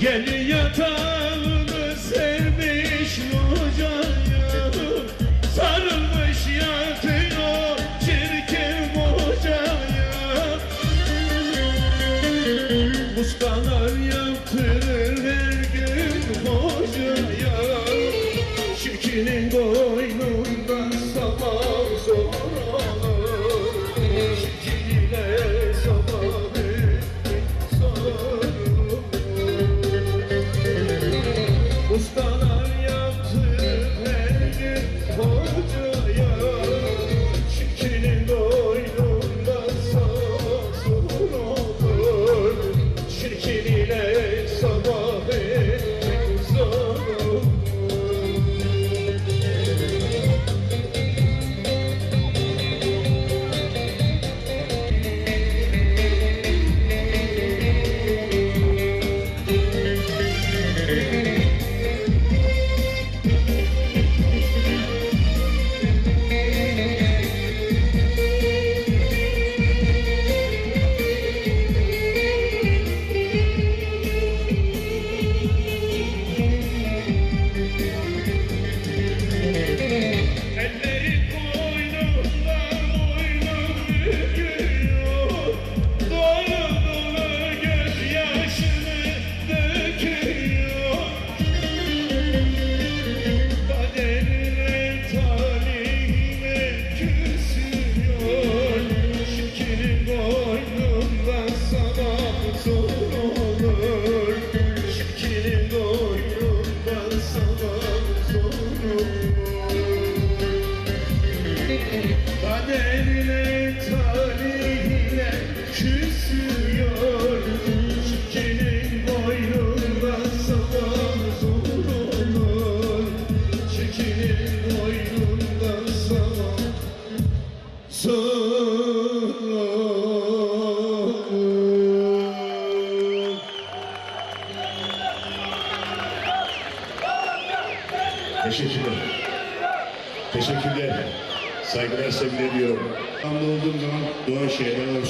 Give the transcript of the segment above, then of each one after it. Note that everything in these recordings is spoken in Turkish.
Gel yatağa.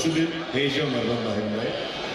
Şu bir heyecan var vallahi.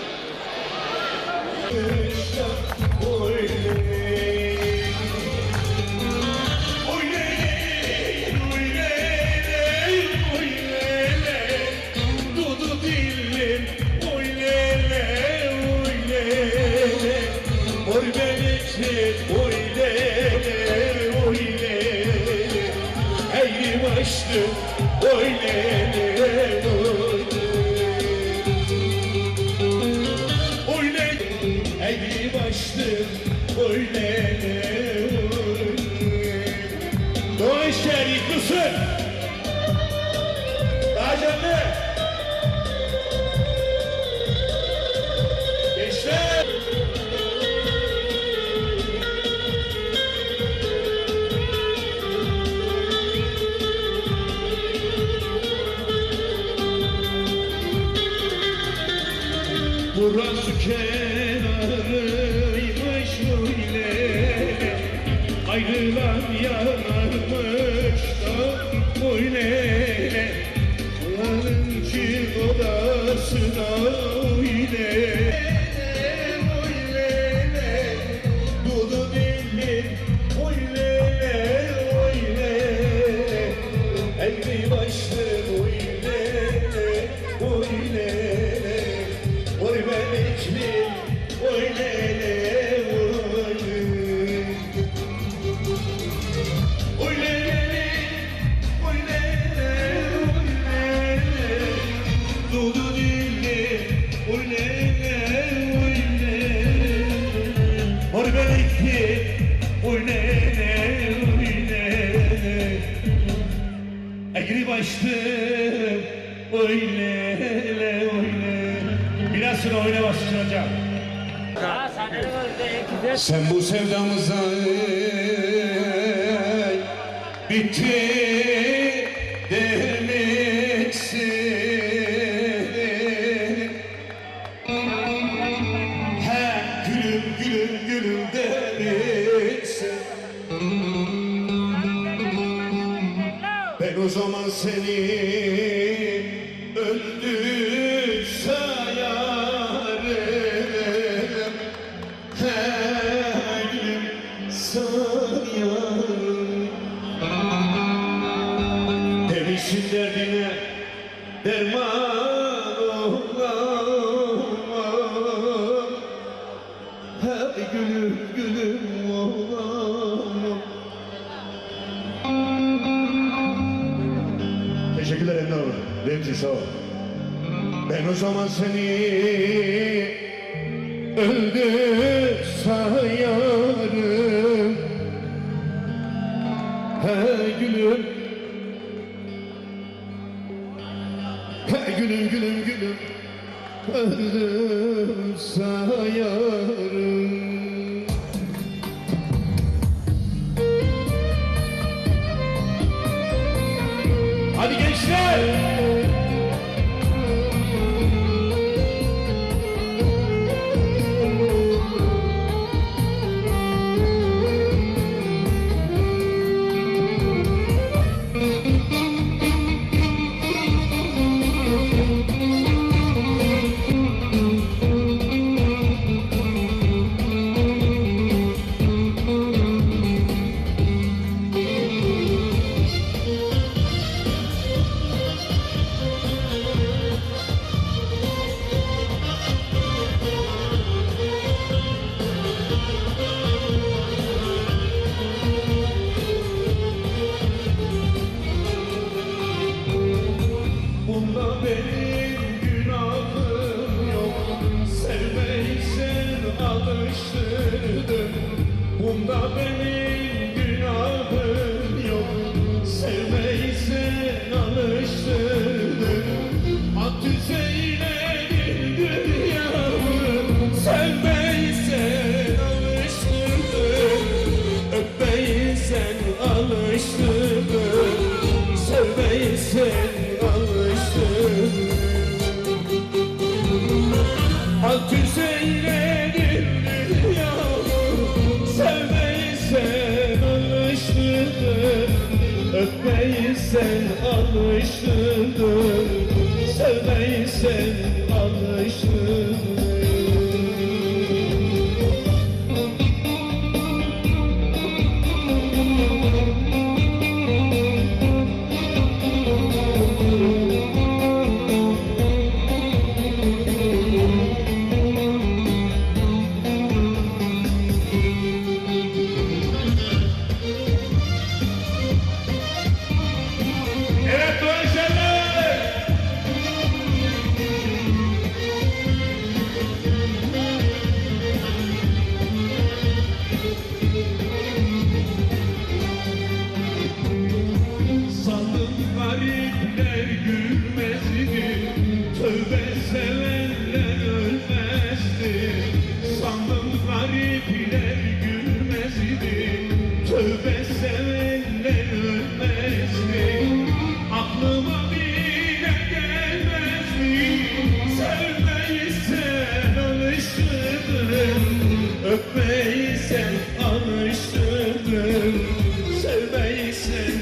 kenarıymış öyle Ayrılan yanarmış da böyle. Yanın ki odasına öyle. Eğri baştım öyle öyle Biraz sonra oyuna başlayacağım. Sen bu sevdamıza bitti. seni öldüyse ya O zaman seni öldü sayarım. He gülüm He gülüm gülüm gülüm Öldü sayarım. çalıştırdın Bunda beni Öpmeyi sen alıştırdın Sevmeyi sen alıştırdın beysin.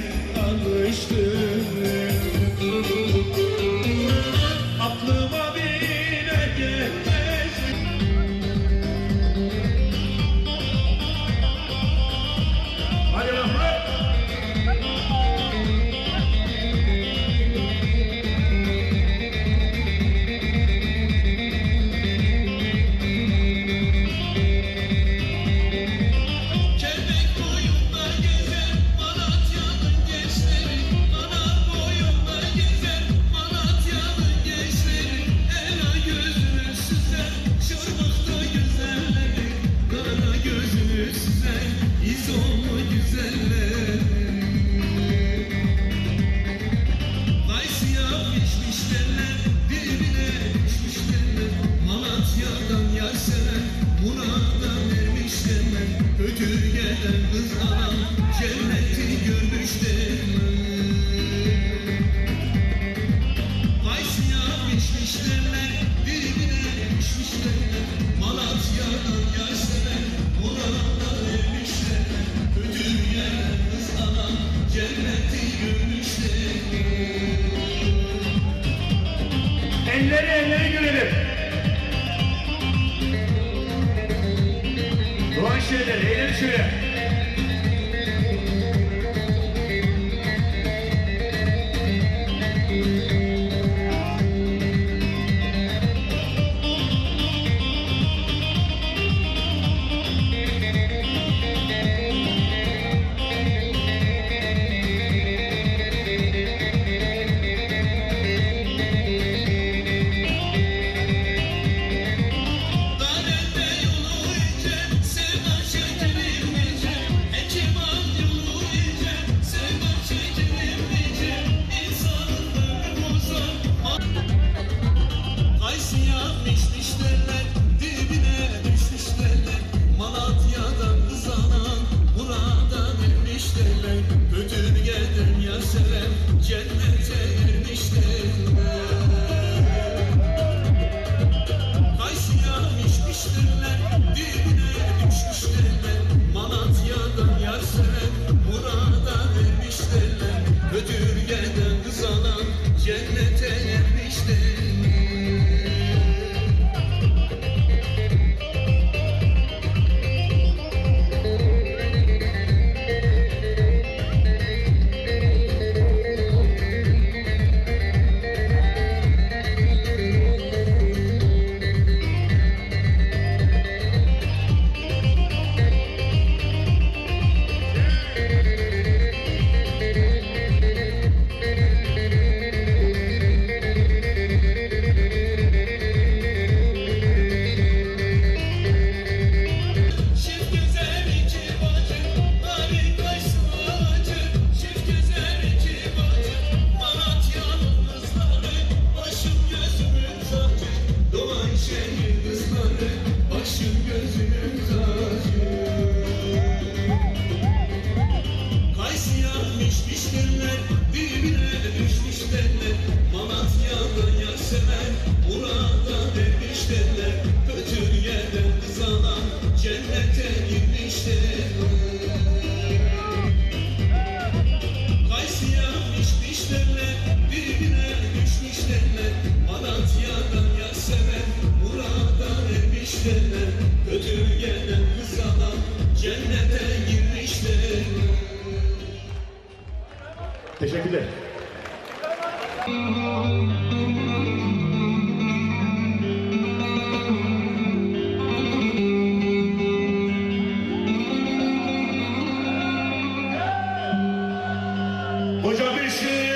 Hocam bir şey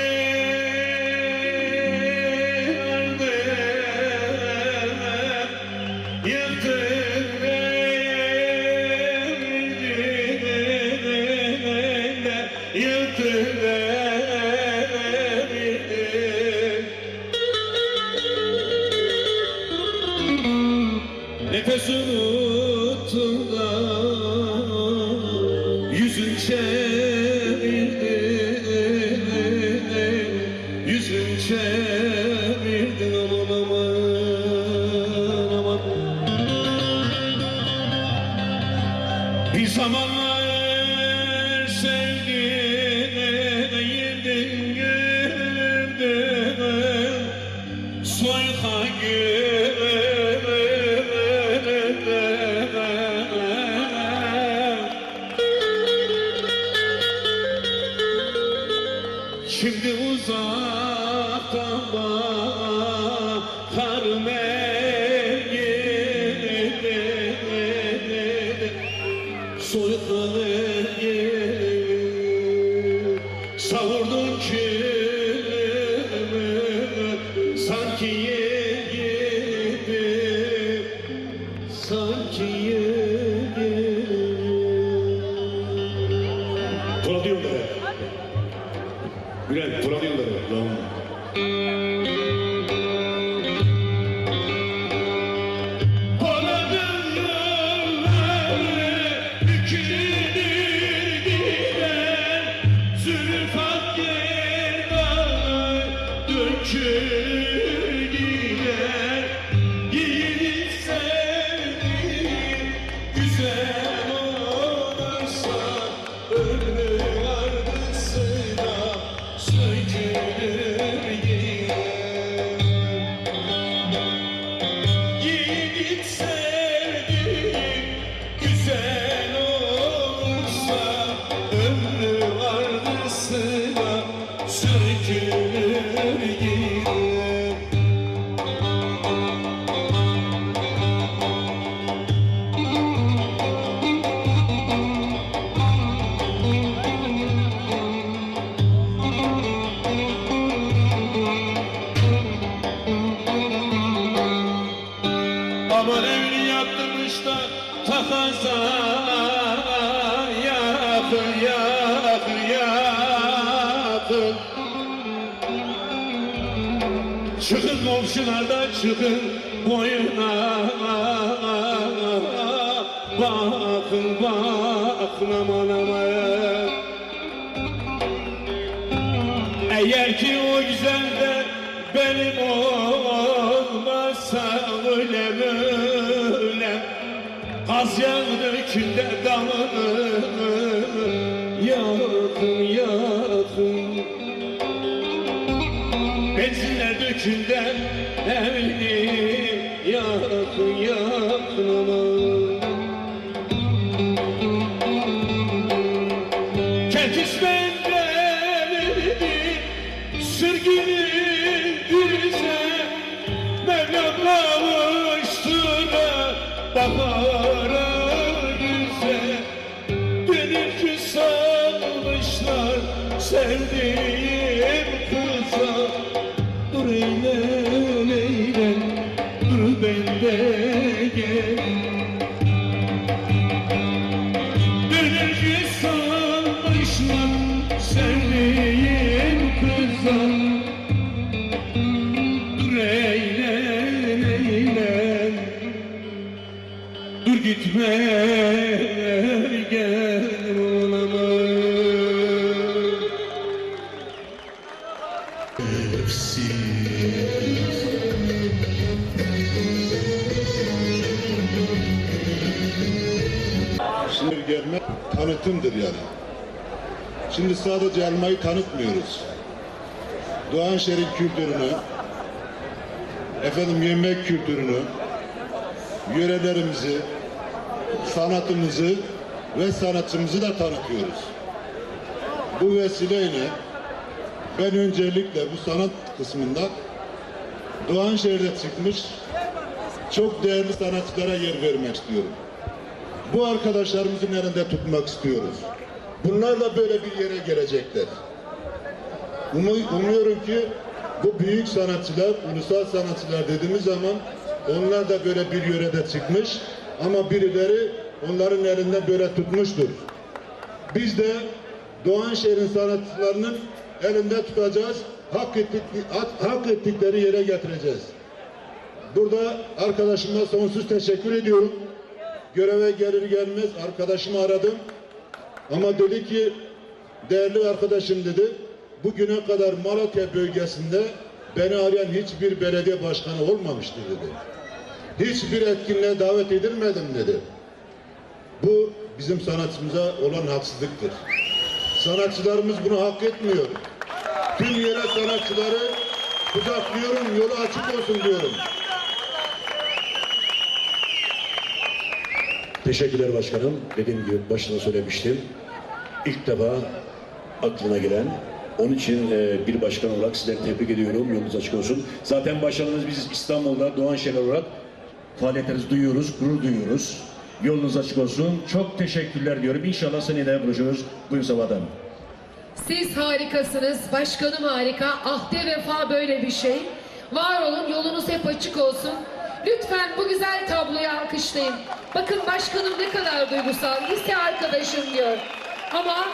Bir Savurdun külümü çıkın boyuna Bakın bakın aman aman. Eğer ki o güzel de benim olmazsa ölem ölem Gaz yağdı külde damını yakın yakın. Benzinler dökülde Indeed. Şimdi gelme tanıtımdır yani. Şimdi sadece elmayı tanıtmıyoruz. Doğanşehir'in kültürünü, efendim yemek kültürünü, yörelerimizi, sanatımızı ve sanatçımızı da tanıtıyoruz. Bu vesileyle ben öncelikle bu sanat kısmında Doğanşehir'de çıkmış çok değerli sanatçılara yer vermek istiyorum. Bu arkadaşlarımızın elinde tutmak istiyoruz. Bunlar da böyle bir yere gelecekler. Umu- Umuyorum ki bu büyük sanatçılar, ulusal sanatçılar dediğimiz zaman onlar da böyle bir yörede çıkmış ama birileri onların elinden böyle tutmuştur. Biz de Doğanşehir'in sanatçılarının elinde tutacağız, hak, ettik, hak, ettikleri yere getireceğiz. Burada arkadaşıma sonsuz teşekkür ediyorum. Göreve gelir gelmez arkadaşımı aradım. Ama dedi ki değerli arkadaşım dedi bugüne kadar Malatya bölgesinde beni arayan hiçbir belediye başkanı olmamıştı dedi. Hiçbir etkinliğe davet edilmedim dedi. Bu bizim sanatçımıza olan haksızlıktır. Sanatçılarımız bunu hak etmiyor. Tüm yere sanatçıları kucaklıyorum, yolu açık olsun diyorum. Teşekkürler başkanım. Dediğim gibi başında söylemiştim. İlk defa aklına gelen. Onun için e, bir başkan olarak sizleri tebrik ediyorum. Yolunuz açık olsun. Zaten başkanımız biz İstanbul'da Doğanşehir olarak faaliyetlerinizi duyuyoruz, gurur duyuyoruz. Yolunuz açık olsun. Çok teşekkürler diyorum. İnşallah seneye de buluşuruz. Buyurun Sabah Hanım. Siz harikasınız, başkanım harika, ahde vefa böyle bir şey. Var olun, yolunuz hep açık olsun. Lütfen bu güzel tabloyu alkışlayın. Bakın başkanım ne kadar duygusal, lise arkadaşım diyor. Ama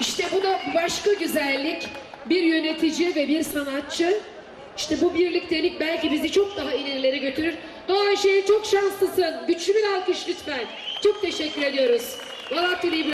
işte bu da başka güzellik. Bir yönetici ve bir sanatçı. İşte bu birliktelik belki bizi çok daha ilerilere götürür. Doğan Şehir çok şanslısın. Güçlü bir alkış lütfen. Çok teşekkür ediyoruz. İbrahim.